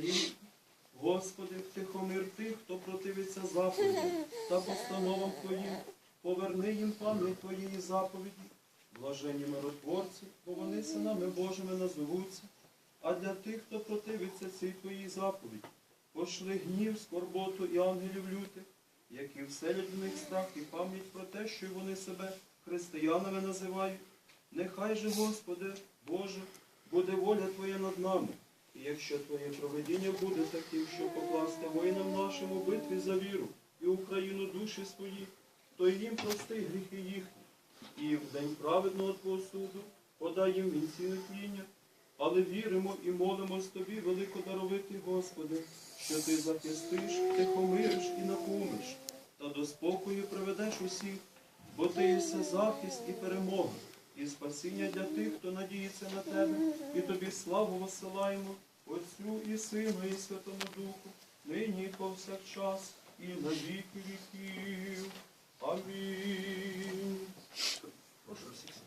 України. Господи, втихомир тих, хто противиться заповідям та постановам Твоїм, поверни їм пам'ять Твоєї заповіді, блажені миротворці, бо вони синами Божими назовуться. А для тих, хто противиться цій Твоїй заповіді, пошли гнів, скорботу і ангелів лютих, які вселять в них страх і пам'ять про те, що вони себе християнами називають. Нехай же, Господи, Боже, буде воля Твоя. І якщо Твоє проведіння буде таким, щоб покласти воїнам нашим у битві за віру і Україну душі свої, то й їм прости гріхи їхні, і в день праведного Твого суду подай їм вінці нетління. Але віримо і молимось Тобі, великодаровитий Господи, що Ти захистиш, тихомириш і напумиш, та до спокою приведеш усіх, бо Ти єси захист і перемога, і спасіння для тих, хто надіється на Тебе, і Тобі славу посилаємо, Отцю і Сину, і Святому Духу, нині повсякчас, і на віки віків.